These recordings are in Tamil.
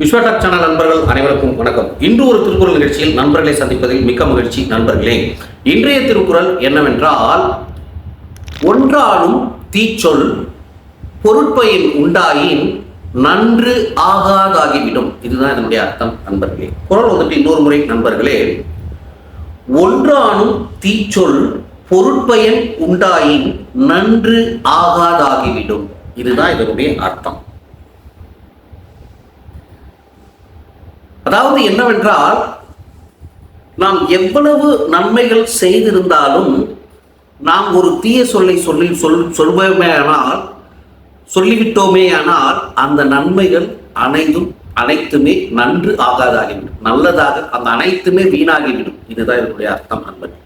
விஸ்வடாக் சேனல் நண்பர்கள் அனைவருக்கும் வணக்கம். இன்று ஒரு திருக்குறள் நிகழ்ச்சியில் நண்பர்களை சந்திப்பதில் மிக்க மகிழ்ச்சி நண்பர்களே. இன்றைய திருக்குறள் என்னவென்றால் ஒன்றாலும் தீச்சொல் பொருட்பயன் உண்டாயின் நன்று ஆகாதாகிவிடும். இதுதான் இதனுடைய அர்த்தம் நண்பர்களே. குரல் வந்துட்டு இன்னொரு முறை நண்பர்களே. ஒன்றானும் தீச்சொல் பொருட்பயன் உண்டாயின் நன்று ஆகாதாகிவிடும். இதுதான் இதனுடைய அர்த்தம். அதாவது என்னவென்றால் நாம் எவ்வளவு நன்மைகள் செய்திருந்தாலும் நாம் ஒரு தீய சொல்லை சொல்லி சொல் சொல்வோமேயானால் சொல்லிவிட்டோமேயானால் அந்த நன்மைகள் அனைத்தும் அனைத்துமே நன்று ஆகாதாகிவிடும். நல்லதாக அந்த அனைத்துமே வீணாகிவிடும். இதுதான் இதனுடைய அர்த்தம் நண்பன்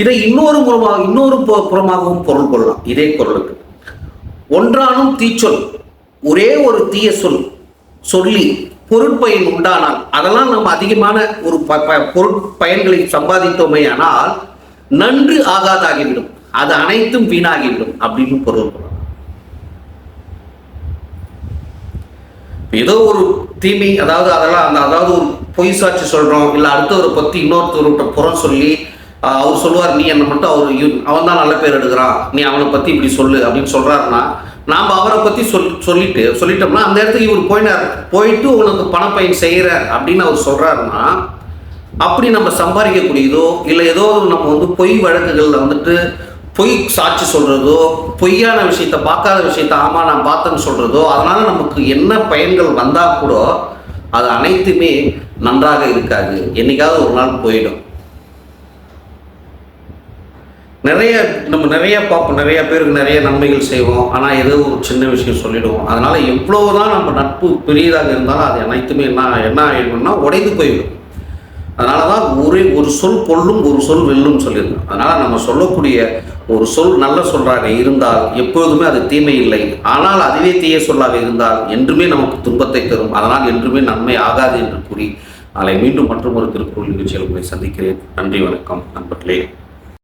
இதை இன்னொரு புறமாக இன்னொரு புறமாகவும் பொருள் கொள்ளலாம். இதே குரலுக்கு ஒன்றானும் தீச்சொல் ஒரே ஒரு தீய சொல் சொல்லி பொருட்பயன் உண்டானால் அதெல்லாம் நம்ம அதிகமான ஒரு ப- ப- பொருட்பயன்களை சம்பாதித்தோமே ஆனால் நன்று ஆகாதாகிவிடும். அது அனைத்தும் வீணாகிவிடும் அப்படின்னு பொருள் ஏதோ ஒரு தீமை அதாவது அதெல்லாம் அந்த அதாவது ஒரு பொய் சாட்சி சொல்றோம் இல்லை அடுத்தவரை பத்தி இன்னொருத்தவர்கிட்ட புறம் சொல்லி அவர் சொல்லுவார் நீ என்ன மட்டும் அவர் அவன் தான் நல்ல பேர் எடுக்கிறான். நீ அவனை பத்தி இப்படி சொல்லு அப்படின்னு சொல்றாருன்னா நாம் அவரை பற்றி சொல் சொல்லிட்டு சொல்லிட்டோம்னா அந்த இடத்துக்கு இவர் போயினார். போயிட்டு உனக்கு பணப்பயன் செய்கிறார் அப்படின்னு அவர் சொல்கிறாருன்னா அப்படி நம்ம சம்பாதிக்கக்கூடியதோ இல்லை ஏதோ நம்ம வந்து பொய் வழக்குகளில் வந்துட்டு பொய் சாட்சி சொல்கிறதோ பொய்யான விஷயத்த பார்க்காத விஷயத்த ஆமாம் நான் பார்த்தேன்னு சொல்கிறதோ அதனால் நமக்கு என்ன பயன்கள் வந்தால் கூட அது அனைத்துமே நன்றாக இருக்காது. என்றைக்காவது ஒரு நாள் போயிடும். நிறைய நம்ம நிறைய பார்ப்போம். நிறைய பேருக்கு நிறைய நன்மைகள் செய்வோம். ஆனால் ஏதோ ஒரு சின்ன விஷயம் சொல்லிடுவோம். அதனால எவ்வளவுதான் நம்ம நட்பு பெரியதாக இருந்தாலும் அது அனைத்துமே என்ன என்ன ஆயிடும்னா உடைந்து போயிடும் அதனால தான் ஒரே ஒரு சொல் கொல்லும் ஒரு சொல் வெல்லும் சொல்லியிருந்தோம் அதனால நம்ம சொல்லக்கூடிய ஒரு சொல் நல்ல சொல்றாக இருந்தால் எப்பொழுதுமே அது தீமை இல்லை. ஆனால் அதுவே தீய சொல்லாக இருந்தால் என்றுமே நமக்கு துன்பத்தை தரும். அதனால் என்றுமே நன்மை ஆகாது என்று கூறி நாளை மீண்டும் மற்றும் ஒரு திருக்குறள் நிகழ்ச்சியில் உங்களை சந்திக்கிறேன். நன்றி வணக்கம் நண்பர்களே.